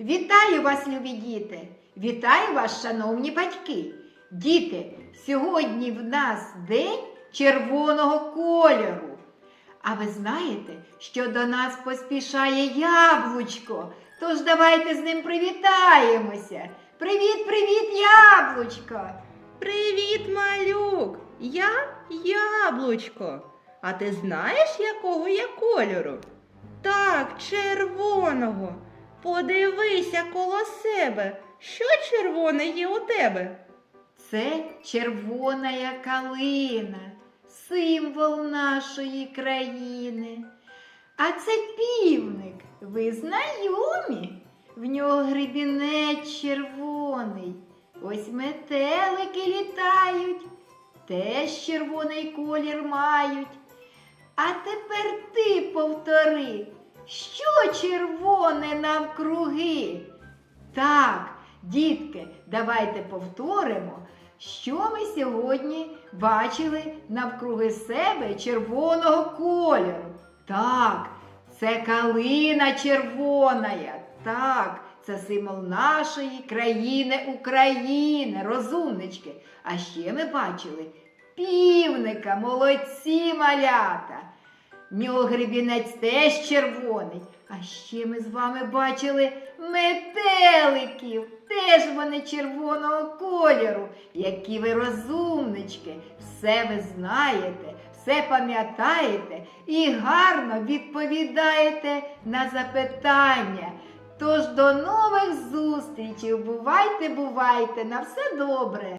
Вітаю вас, любі діти! Вітаю вас, шановні батьки! Діти, сьогодні в нас день червоного кольору. А ви знаєте, що до нас поспішає яблучко. Тож давайте з ним привітаємося. Привіт, привіт, яблучко! Привіт, малюк! Я яблучко. А ти знаєш, якого я кольору? Так, червоного. Подивися коло себе. Що червоне є у тебе? Це червона калина, символ нашої країни. А це півник, ви знайомі? В нього грибінець червоний. Ось метелики літають, теж червоний колір мають. А тепер ти повтори, що червоне навкруги? Так, дітки, давайте повторимо, що ми сьогодні бачили навкруги себе червоного кольору. Так, це калина червона. Так, це символ нашої країни України, розумнички. А ще ми бачили півника, молодці малята. В нього гребінець теж червоний. А ще ми з вами бачили метеликів. Теж вони червоного кольору. Які ви розумнички, все ви знаєте, все пам'ятаєте і гарно відповідаєте на запитання. Тож до нових зустрічей. Бувайте, бувайте, на все добре!